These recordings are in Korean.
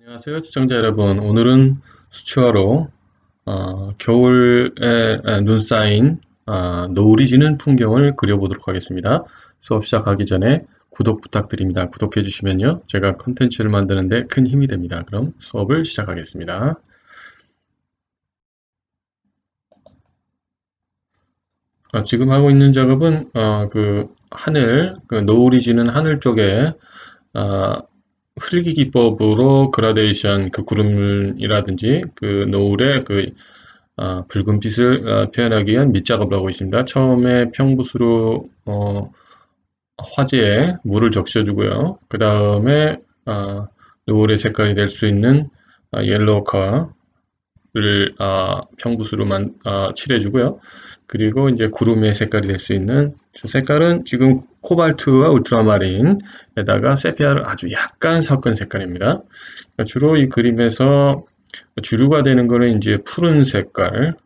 안녕하세요 시청자 여러분. 오늘은 수채화로 어, 겨울에 에, 눈 쌓인 어, 노을이 지는 풍경을 그려보도록 하겠습니다. 수업 시작하기 전에 구독 부탁드립니다. 구독해 주시면요 제가 컨텐츠를 만드는데 큰 힘이 됩니다. 그럼 수업을 시작하겠습니다. 어, 지금 하고 있는 작업은 어, 그 하늘 그 노을이 지는 하늘 쪽에 어, 흐리기 기법으로 그라데이션 그 구름이라든지 그 노을의 그 어, 붉은 빛을 어, 표현하기 위한 밑작업을 하고 있습니다. 처음에 평붓으로 어, 화재에 물을 적셔주고요. 그 다음에 어, 노을의 색깔이 될 수 있는 어, 옐로우 컬 을 어, 평붓으로 만, 칠해주고요. 그리고 이제 구름의 색깔이 될 수 있는 저 색깔은 지금 코발트와 울트라마린에다가 세피아를 아주 약간 섞은 색깔입니다. 그러니까 주로 이 그림에서 주류가 되는 거는 이제 푸른 색깔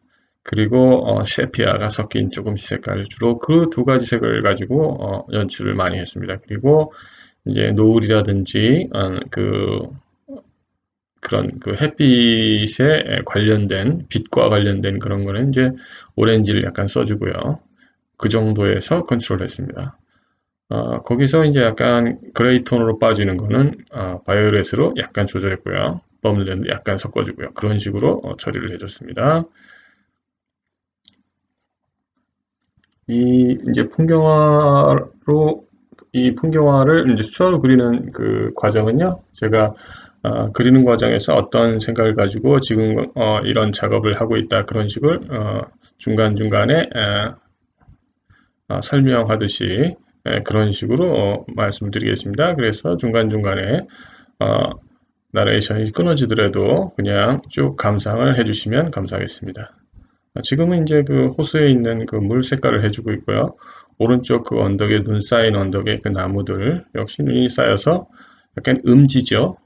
그리고 어, 세피아가 섞인 조금 색깔 주로 그 두 가지 색을 가지고 어, 연출을 많이 했습니다. 그리고 이제 노을이라든지 어, 그 그런 그 햇빛에 관련된 빛과 관련된 그런 거는 이제 오렌지를 약간 써주고요. 그 정도에서 컨트롤 했습니다. 어, 거기서 이제 약간 그레이 톤으로 빠지는 거는 어, 바이오렛으로 약간 조절했고요. 버물랜드 약간 섞어주고요. 그런 식으로 어, 처리를 해줬습니다. 이 이제 풍경화로 이 풍경화를 이제 수화로 그리는 그 과정은요. 제가 어, 그리는 과정에서 어떤 생각을 가지고 지금 어, 이런 작업을 하고 있다 그런 식을 어, 중간중간에 어, 설명하듯이 그런 식으로 어, 말씀을 드리겠습니다. 그래서 중간중간에 어, 나레이션이 끊어지더라도 그냥 쭉 감상을 해주시면 감사하겠습니다. 지금은 이제 그 호수에 있는 그 물 색깔을 해주고 있고요. 오른쪽 그 언덕에 눈 쌓인 언덕에 그 나무들 역시 눈이 쌓여서 약간 음지죠.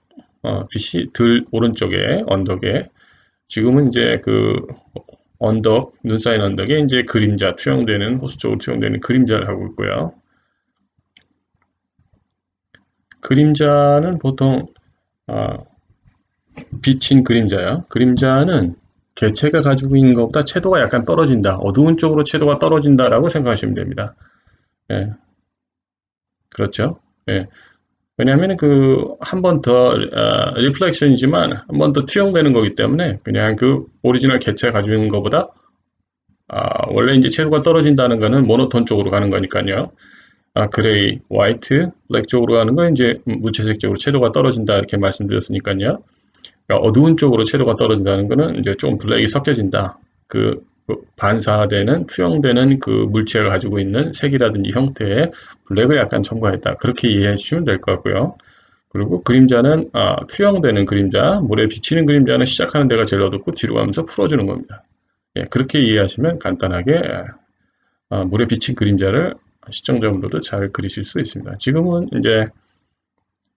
어, 빛이 들 오른쪽에 언덕에 지금은 이제 그 언덕 눈 쌓인 언덕에 이제 그림자 투영되는 호수 쪽으로 투영되는 그림자를 하고 있고요. 그림자는 보통 어, 비친 그림자야. 그림자는 개체가 가지고 있는 것보다 채도가 약간 떨어진다. 어두운 쪽으로 채도가 떨어진다라고 생각하시면 됩니다. 예. 그렇죠. 예. 왜냐하면 그 한 번더 어, 리플렉션이지만 한 번 더 투영되는 거기 때문에 그냥 그 오리지널 개체 가지고 있는 것보다 아, 원래 이제 채도가 떨어진다는 거는 모노톤 쪽으로 가는 거니까요. 아, 그레이, 화이트, 블랙 쪽으로 가는 건 이제 무채색 쪽으로 채도가 떨어진다 이렇게 말씀드렸으니까요. 그러니까 어두운 쪽으로 채도가 떨어진다는 거는 이제 좀 블랙이 섞여진다. 그, 그 반사되는 투영되는 그 물체가 가지고 있는 색이라든지 형태의 블랙을 약간 첨가했다. 그렇게 이해해 주시면 될 것 같고요. 그리고 그림자는 아, 투영되는 그림자, 물에 비치는 그림자는 시작하는 데가 제일 어둡고 뒤로 가면서 풀어주는 겁니다. 예, 그렇게 이해하시면 간단하게 아, 물에 비친 그림자를 시청자분들도 잘 그리실 수 있습니다. 지금은 이제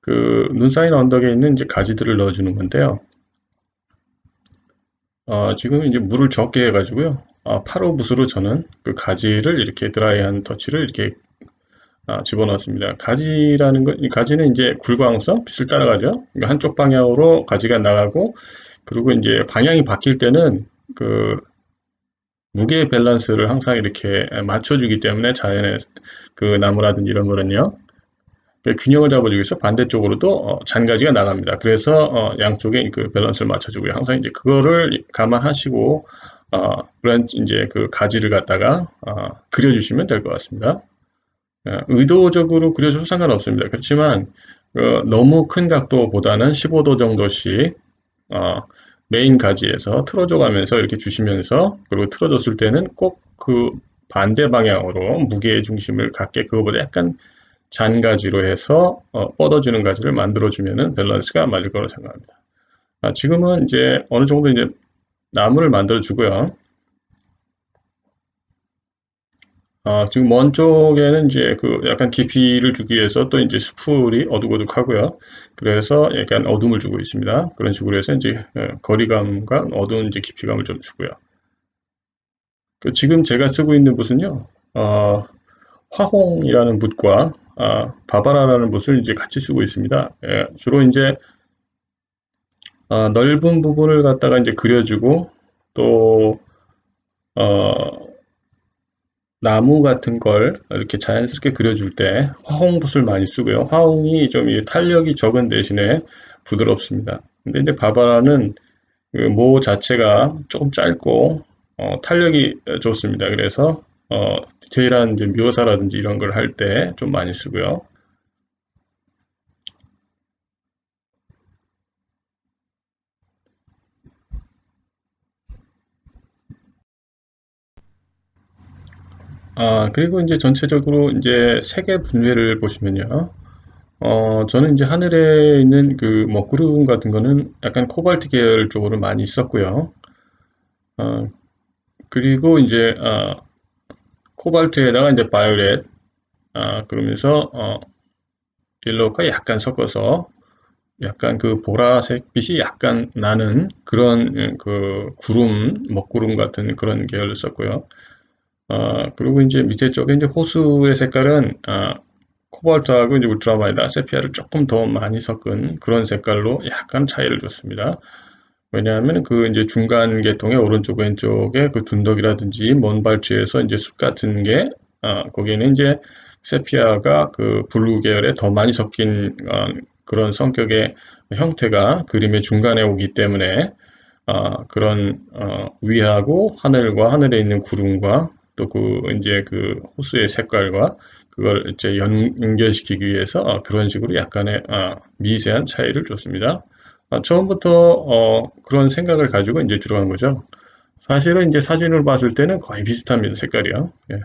그 눈 쌓인 언덕에 있는 이제 가지들을 넣어주는 건데요. 어, 지금 이제 물을 적게 해가지고요. 어, 8호 붓으로 저는 그 가지를 이렇게 드라이한 터치를 이렇게 아, 집어넣었습니다. 가지라는 건, 이 가지는 이제 굴광성, 빛을 따라가죠. 그러니까 한쪽 방향으로 가지가 나가고, 그리고 이제 방향이 바뀔 때는 그 무게 밸런스를 항상 이렇게 맞춰주기 때문에 자연의 그 나무라든지 이런 거는요. 그 균형을 잡아주기 위해서 반대쪽으로도 어, 잔가지가 나갑니다. 그래서 어, 양쪽에 그 밸런스를 맞춰주고요. 항상 이제 그거를 감안하시고 어, 그런 이제 그 가지를 갖다가 어, 그려주시면 될 것 같습니다. 어, 의도적으로 그려줘도 상관없습니다. 그렇지만 어, 너무 큰 각도보다는 15도 정도씩 어, 메인 가지에서 틀어줘 가면서 이렇게 주시면서 그리고 틀어줬을 때는 꼭 그 반대 방향으로 무게의 중심을 갖게 그거보다 약간 잔 가지로 해서 어, 뻗어주는 가지를 만들어주면 밸런스가 맞을 거라고 생각합니다. 아, 지금은 이제 어느 정도 이제 나무를 만들어 주고요. 어, 지금 먼 쪽에는 이제 그 약간 깊이를 주기 위해서 또 이제 스풀이 어둑어둑하고요. 그래서 약간 어둠을 주고 있습니다. 그런 식으로 해서 이제 예, 거리감과 어두운 이제 깊이감을 좀 주고요. 그 지금 제가 쓰고 있는 붓은요, 어, 화홍이라는 붓과 아, 바바라라는 붓을 이제 같이 쓰고 있습니다. 예, 주로 이제 어, 넓은 부분을 갖다가 이제 그려주고 또 어, 나무 같은 걸 이렇게 자연스럽게 그려줄 때 화홍 붓을 많이 쓰고요. 화홍이 좀 탄력이 적은 대신에 부드럽습니다. 근데 이제 바바라는 그 모 자체가 조금 짧고 어, 탄력이 좋습니다. 그래서 어, 디테일한 이제 묘사라든지 이런 걸 할 때 좀 많이 쓰고요. 아, 그리고 이제 전체적으로 이제 색의 분배를 보시면요. 어, 저는 이제 하늘에 있는 그뭐 구름 같은 거는 약간 코발트 계열 쪽으로 많이 썼고요. 어, 그리고 이제 어, 코발트에다가 이제 바이올렛 아, 그러면서 어, 옐로우가 약간 섞어서 약간 그 보라색 빛이 약간 나는 그런 그 구름, 먹구름 같은 그런 계열을 썼고요. 어, 그리고 이제 밑에 쪽에 이제 호수의 색깔은 어, 코발트하고 이제 울트라마이다 세피아를 조금 더 많이 섞은 그런 색깔로 약간 차이를 줬습니다. 왜냐하면 그 이제 중간 계통의 오른쪽 왼쪽에 그 둔덕이라든지 먼 발치에서 이제 숲 같은 게 어, 거기에는 이제 세피아가 그 블루 계열에 더 많이 섞인 어, 그런 성격의 형태가 그림의 중간에 오기 때문에 어, 그런 어, 위하고 하늘과 하늘에 있는 구름과 또 그 이제 그 호수의 색깔과 그걸 이제 연결시키기 위해서 어, 그런 식으로 약간의 어, 미세한 차이를 줬습니다. 어, 처음부터 그런 생각을 가지고 이제 들어간 거죠. 사실은 이제 사진을 봤을 때는 거의 비슷합니다. 색깔이요. 예.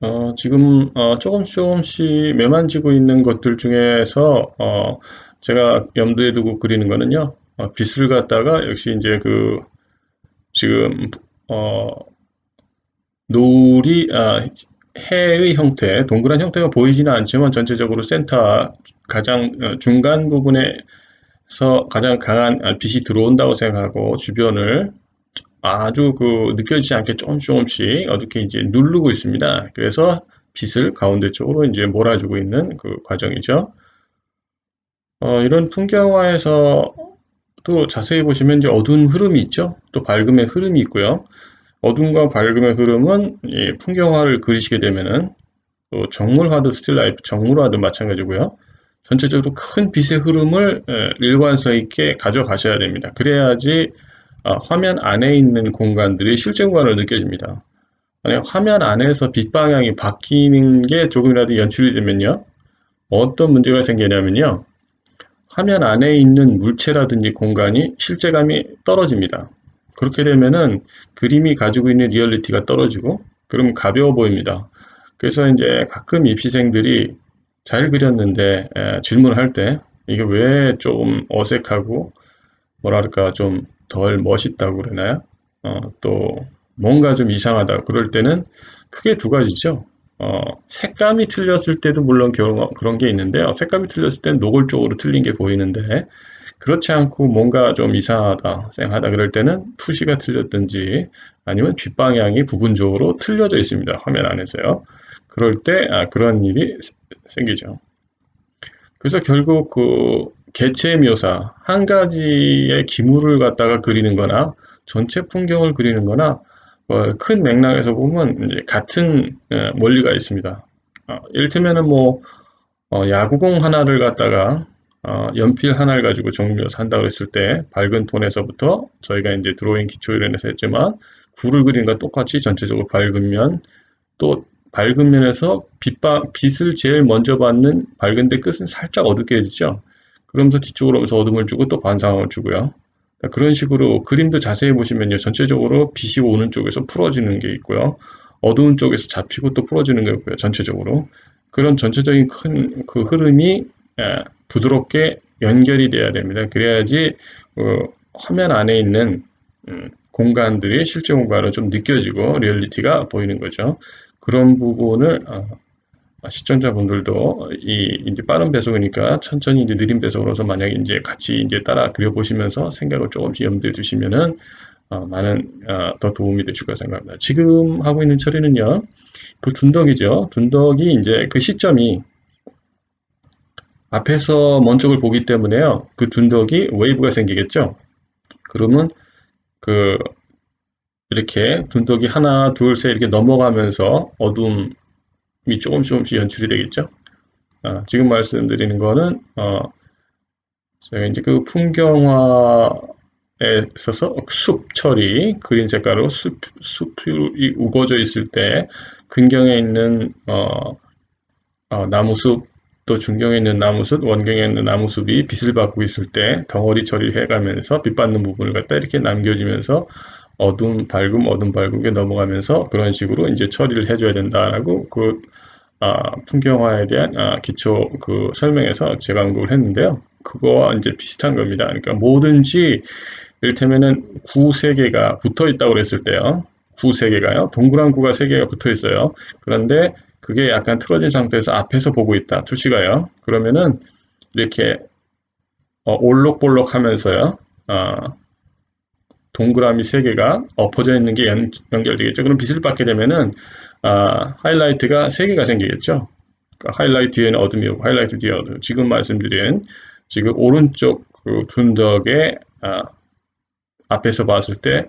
어, 지금 어, 조금씩 조금씩 매만지고 있는 것들 중에서 어, 제가 염두에 두고 그리는 거는요. 어, 빛을 갖다가 역시 이제 그 지금 어, 노을이 아, 해의 형태, 동그란 형태가 보이지는 않지만 전체적으로 센터 가장 어, 중간 부분에서 가장 강한 아, 빛이 들어온다고 생각하고 주변을 아주 그 느껴지지 않게 조금씩 조금씩 어둡게 이제 누르고 있습니다. 그래서 빛을 가운데 쪽으로 이제 몰아주고 있는 그 과정이죠. 어, 이런 풍경화에서 또 자세히 보시면 이제 어두운 흐름이 있죠. 또 밝음의 흐름이 있고요. 어둠과 밝음의 흐름은 풍경화를 그리시게 되면은 또 정물화도 스틸라이프, 정물화도 마찬가지고요. 전체적으로 큰 빛의 흐름을 일관성 있게 가져가셔야 됩니다. 그래야지 아, 화면 안에 있는 공간들이 실제 공간으로 느껴집니다. 만약 화면 안에서 빛 방향이 바뀌는 게 조금이라도 연출이 되면요. 어떤 문제가 생기냐면요. 화면 안에 있는 물체라든지 공간이 실제감이 떨어집니다. 그렇게 되면은 그림이 가지고 있는 리얼리티가 떨어지고 그럼 가벼워 보입니다. 그래서 이제 가끔 입시생들이 잘 그렸는데 에, 질문을 할때 이게 왜 좀 어색하고 뭐랄까 좀 덜 멋있다고 그러나요? 어, 또 뭔가 좀 이상하다 그럴 때는 크게 두 가지죠. 어, 색감이 틀렸을 때도 물론 그런 게 있는데요. 색감이 틀렸을 때는 노골적으로 틀린 게 보이는데 그렇지 않고 뭔가 좀 이상하다, 쌩하다 그럴 때는 투시가 틀렸든지 아니면 뒷방향이 부분적으로 틀려져 있습니다. 화면 안에서요. 그럴 때 아, 그런 일이 생기죠. 그래서 결국 그 개체 묘사 한 가지의 기물을 갖다가 그리는 거나 전체 풍경을 그리는 거나 어, 큰 맥락에서 보면 같은 어, 원리가 있습니다. 어, 이를테면은 뭐 야구공 하나를 갖다가 연필 하나를 가지고 정리해서 한다고 했을 때 밝은 톤에서부터 저희가 이제 드로잉 기초 이론에서 했지만 구를 그리는 것 똑같이 전체적으로 밝은 면, 또 밝은 면에서 빛바, 빛을 제일 먼저 받는 밝은데 끝은 살짝 어둡게 해주죠. 그러면서 뒤쪽으로 오면서 어둠을 주고 또 반상을 주고요. 그러니까 그런 식으로 그림도 자세히 보시면요. 전체적으로 빛이 오는 쪽에서 풀어지는 게 있고요. 어두운 쪽에서 잡히고 또 풀어지는 게 있고요. 전체적으로. 그런 전체적인 큰 그 흐름이 부드럽게 연결이 돼야 됩니다. 그래야지 어, 화면 안에 있는 음, 공간들이 실제 공간으로 좀 느껴지고 리얼리티가 보이는 거죠. 그런 부분을 어, 시청자분들도 이 이제 빠른 배속이니까 천천히 이제 느린 배속으로서 만약에 이제 같이 이제 따라 그려보시면서 생각을 조금씩 염두에 두시면은 어, 많은 어, 더 도움이 되실 거라 생각합니다. 지금 하고 있는 처리는요. 그 둔덕이죠. 둔덕이 이제 그 시점이 앞에서 먼 쪽을 보기 때문에요. 그 둔덕이 웨이브가 생기겠죠. 그러면 그 이렇게 둔덕이 하나, 둘, 셋 이렇게 넘어가면서 어둠이 조금씩 조금씩 연출이 되겠죠. 아, 지금 말씀드리는 거는 어, 제가 이제 그 풍경화에 있어서 숲 처리, 그린 색깔로 숲, 숲이 우거져 있을 때 근경에 있는 어, 어, 나무숲 또 중경에 있는 나무숲, 원경에 있는 나무숲이 빛을 받고 있을 때 덩어리 처리해 가면서 빛 받는 부분을 갖다 이렇게 남겨주면서 어둠, 밝음, 어둠, 밝음에 넘어가면서 그런 식으로 이제 처리를 해줘야 된다라고 그 아, 풍경화에 대한 아, 기초 그 설명에서 제가 언급을 했는데요. 그거와 이제 비슷한 겁니다. 그러니까 뭐든지 이를테면은 구 세 개가 붙어 있다고 그랬을 때요. 구 세 개가요. 동그란 구가 세 개가 붙어 있어요. 그런데 그게 약간 틀어진 상태에서 앞에서 보고 있다. 투시가요. 그러면은 이렇게 어, 올록볼록 하면서요. 아, 동그라미 세 개가 엎어져 있는 게 연, 연결되겠죠. 그럼 빛을 받게 되면은 아, 하이라이트가 세 개가 생기겠죠. 그러니까 하이라이트 뒤에는 어둠이 오고 하이라이트 뒤에 어둠. 지금 말씀드린 지금 오른쪽 그 둔덕의 아, 앞에서 봤을 때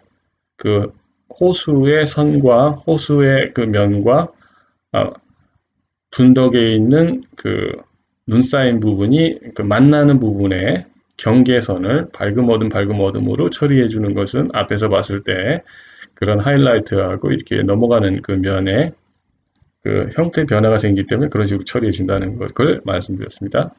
그 호수의 선과 호수의 그 면과 아, 둔덕에 있는 그 눈 쌓인 부분이 그 만나는 부분에 경계선을 밝음 어둠 밝음 어둠으로 처리해 주는 것은 앞에서 봤을 때 그런 하이라이트하고 이렇게 넘어가는 그 면에 그 형태 변화가 생기기 때문에 그런 식으로 처리해 준다는 것을 말씀드렸습니다.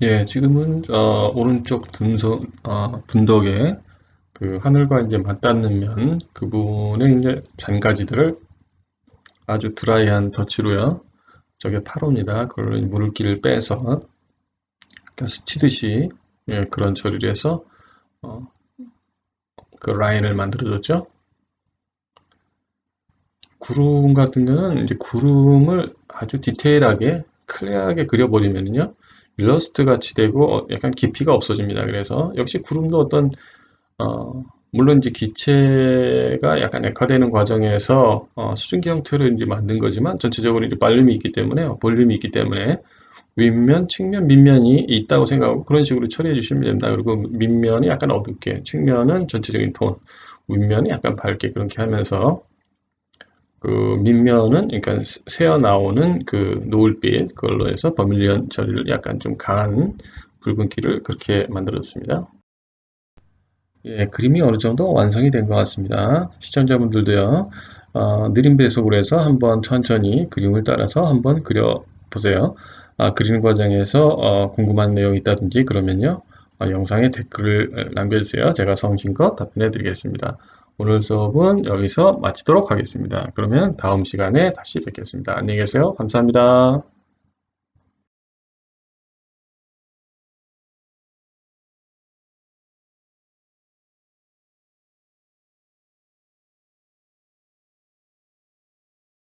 예, 지금은 어, 오른쪽 둔석, 어, 분덕에 그 하늘과 이제 맞닿는 면, 그 부분에 이제 잔가지들을 아주 드라이한 터치로요. 저게 8호입니다. 그걸 물기를 빼서 그러니까 스치듯이 예, 그런 처리를 해서 어, 그 라인을 만들어줬죠. 구름 같은 경우는 이제 구름을 아주 디테일하게 클리어하게 그려버리면요. 일러스트 같이 되고 어, 약간 깊이가 없어집니다. 그래서 역시 구름도 어떤 어, 물론 이제 기체가 약간 액화되는 과정에서 어, 수증기 형태로 이제 만든 거지만 전체적으로 이제 발륨이 있기 때문에요. 볼륨이 있기 때문에 윗면, 측면, 밑면이 있다고 생각하고 그런 식으로 처리해 주시면 됩니다. 그리고 밑면이 약간 어둡게, 측면은 전체적인 톤, 윗면이 약간 밝게 그렇게 하면서 그 밑면은 그러니까 새어 나오는 그 노을빛 그걸로 해서 버밀리언 처리를 약간 좀 강한 붉은기를 그렇게 만들어줬습니다. 예, 그림이 어느 정도 완성이 된 것 같습니다. 시청자분들도요, 어, 느린 배속으로 해서 한번 천천히 그림을 따라서 한번 그려보세요. 아, 그리는 과정에서 어, 궁금한 내용이 있다든지 그러면요, 어, 영상에 댓글을 남겨주세요. 제가 성심껏 답변해 드리겠습니다. 오늘 수업은 여기서 마치도록 하겠습니다. 그러면 다음 시간에 다시 뵙겠습니다. 안녕히 계세요. 감사합니다.